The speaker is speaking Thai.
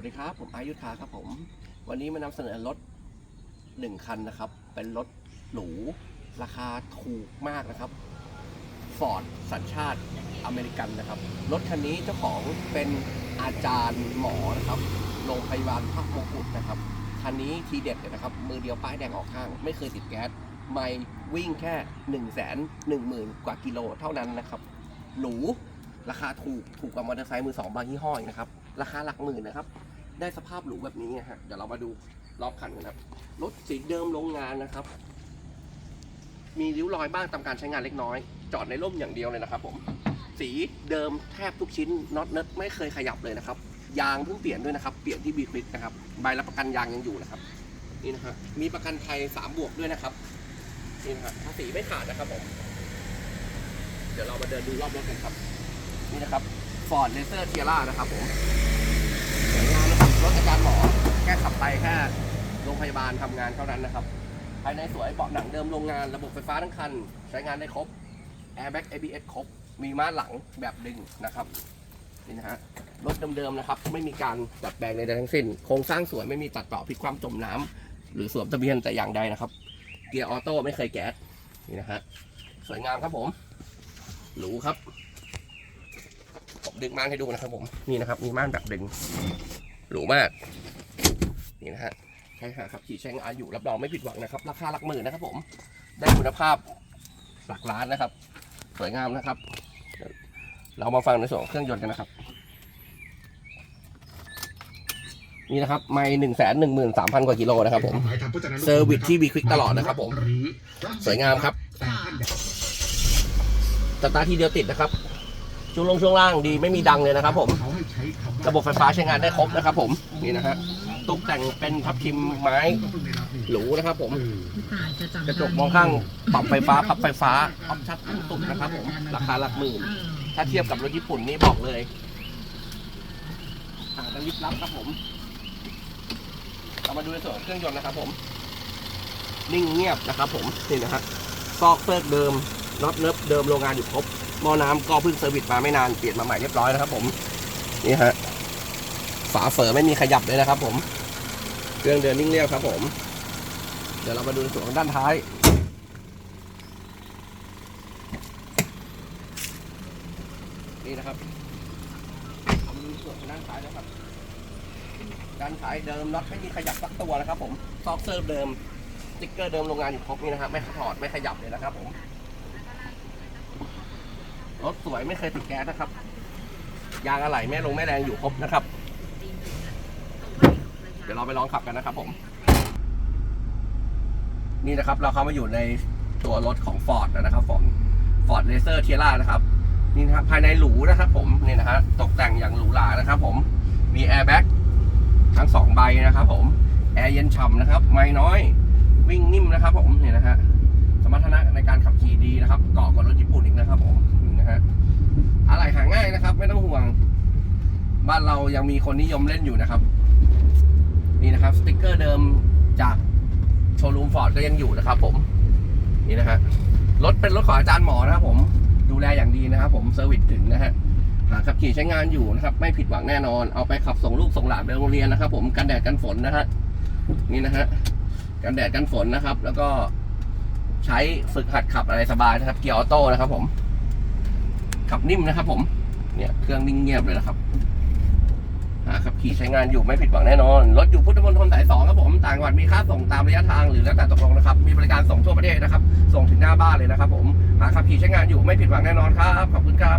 วัสดีครับ ผมอายุทธาครับผม วันนี้มานำเสนอรถหนึ่งคันนะครับ เป็นรถหรู ราคาถูกมากนะครับฟอร์ดสัญชาติอเมริกันนะครับ รถคันนี้เจ้าของเป็นอาจารย์หมอนะครับโรงพยาบาลพระมงกุฎนะครับ คันนี้ทีเด็ดเลยนะครับ มือเดียวป้ายแดงออกข้าง ไม่เคยติดแก๊ส ไม่วิ่งแค่1นึ่งแสนหนึ่งหมื่นกว่ากิโลเท่านั้นนะครับ หรูราคาถูกถูกกว่ามอเตอร์ไซค์มือสองบางยี่ห้อนะครับ ราคาหลักหมื่นนะครับ ได้สภาพหรูแบบนี้นะฮะเดี๋ยวเรามาดูรอบคันกันนะครับรถสีเดิมโรงงานนะครับ มีริ้วรอยบ้างตามการใช้งานเล็กน้อย จอดในร่มอย่างเดียวเลยนะครับ ผม สีเดิมแทบทุกชิ้นน็อตเนิร์ดไม่เคยขยับเลยนะครับ ยางเพิ่งเปลี่ยนด้วยนะครับ เปลี่ยนที่บีคลิกนะครับ ใบรับประกันยางยังอยู่นะครับ นี่นะครับมีประกันภัย3บวกด้วยนะครับนี่นะครับภาษีไม่ขาดนะครับผมเดี๋ยวเรามาเดินดูรอบรถกันครับ นี่นะครับ Ford Racer Tiara นะครับผมสวยงาม รถอาจารย์หมอแค่ขับไปแค่โรงพยาบาลทำงานเท่านั้นนะครับ ภายในสวยเบาะหนังเดิมโรงงานระบบไฟฟ้าทั้งคัน ใช้งานได้ครบ Airbag ABS ครบ มีม้าหลังแบบดึงนะครับนี่นะฮะรถเดิมๆนะครับ ไม่มีการดัดแปลงใดๆทั้งสิ้น โครงสร้างสวยไม่มีตัดต่อพลิกความจมน้ำหรือสวมทะเบียนแต่อย่างใดนะครับ เกียร์ออโต้ไม่เคยแก๊สนี่นะฮะสวยงามครับผมหรูครับผมดึงม่านให้ดูนะครับผมนี่นะครับ มีม่านแบบดึง หรูมาก นี่นะฮะใครหาขับขี่ใช้งานอยู่รับรองไม่ผิดหวังนะครับ ราคาหลักหมื่นนะครับผม ได้คุณภาพหลักล้านนะครับ สวยงามนะครับเดี๋ยวเรามาฟังในส่วนของเครื่องยนต์กันนะครับนี่นะครับไม่หนึ่งแสนหนึ่งหมื่นสามพันกว่ากิโลนะครับผมเซอร์วิสที่ B-Quick ตลอดนะครับผม สวยงามครับสตาร์ททีเดียวติดนะครับ ช่วงลงช่วงล่างดีไม่มีดังเลยนะครับผมระบบไฟฟ้าใช้งานได้ครบนะครับผมนี่นะฮะตกแต่งเป็นทับทิมไม้หรูนะครับผมกระจกมองข้างปรับไฟฟ้าพับไฟฟ้าออปชั่นตุกนะครับผมราคาหลักหมื่น ถ้าเทียบกับรถญี่ปุ่นนี่บอกเลยต่างกันลิบลับครับผมเรามาดูในส่วนเครื่องยนต์นะครับผมนิ่งเงียบนะครับผมนี่นะฮะซอกเซิร์กเดิมน็อตเนิบเดิมโรงงานอยู่ครบ หม้อน้ำก็เพิ่งเซอร์วิสมาไม่นานเปลี่ยนมาใหม่เรียบร้อยนะครับผมนี่ฮะฝาเฝอไม่มีขยับเลยนะครับผม เครื่องเดินนิ่งเรียบครับผม เดี๋ยวเรามาดูในส่วนของด้านท้ายนี่นะครับเอามาดูในส่วนของด้านท้ายนะครับ ด้านท้ายเดิมน็อตไม่มีขยับสักตัวนะครับผมซอกเซิร์ฟเดิมสติ๊กเกอร์เดิมโรงงานอยู่ครบนี่นะครับไม่ถอดไม่ขยับเลยนะครับผม รถสวยไม่เคยติดแก๊สนะครับ ยางอะไหล่แม่ลงแม่แรงอยู่ครบนะครับ เดี๋ยวเราไปลองขับกันนะครับผม นี่นะครับเราเข้ามาอยู่ในตัวรถของ Ford นะครับผม Ford Racer Tiara นะครับ นี่นะครับภายในหรูนะครับผมนี่นะฮะตกแต่งอย่างหรูหรานะครับผมมีแอร์แบ็กทั้งสองใบนะครับผมแอร์เย็นฉ่ำนะครับ ไม่น้อยวิ่งนิ่มนะครับผมนี่นะฮะสมรรถนะในการขับขี่ดีนะครับเกาะกว่ารถญี่ปุ่นอีกนะครับผมนี่นะฮะ อะไรหาง่ายนะครับ ไม่ต้องห่วง บ้านเรายังมีคนนิยมเล่นอยู่นะครับ นี่นะครับสติกเกอร์เดิมจากโชว์รูมฟอร์ดก็ยังอยู่นะครับ ผมนี่นะฮะรถเป็นรถของอาจารย์หมอนะครับ ผมดูแลอย่างดีนะครับ ผมเซอร์วิสถึงนะฮะหาขับขี่ใช้งานอยู่นะครับ ไม่ผิดหวังแน่นอน เอาไปขับส่งลูกส่งหลานไปโรงเรียนนะครับ ผมกันแดดกันฝนนะฮะนี่นะฮะกันแดดกันฝนนะครับ แล้วก็ใช้ฝึกหัดขับอะไรสบายนะครับ เกียร์ออโต้นะครับ ผม ขับนิ่มนะครับ ผมเนี่ยเครื่องนิ่งเงียบเลยนะครับ หาขับขี่ใช้งานอยู่ไม่ผิดหวังแน่นอน รถอยู่พุทธมณฑลสายสองครับผม ต่างจังหวัดมีค่าส่งตามระยะทางหรือแล้วแต่ตกลงนะครับ มีบริการส่งทั่วประเทศนะครับ ส่งถึงหน้าบ้านเลยนะครับผม หาขับขี่ใช้งานอยู่ไม่ผิดหวังแน่นอนครับ ขอบคุณครับ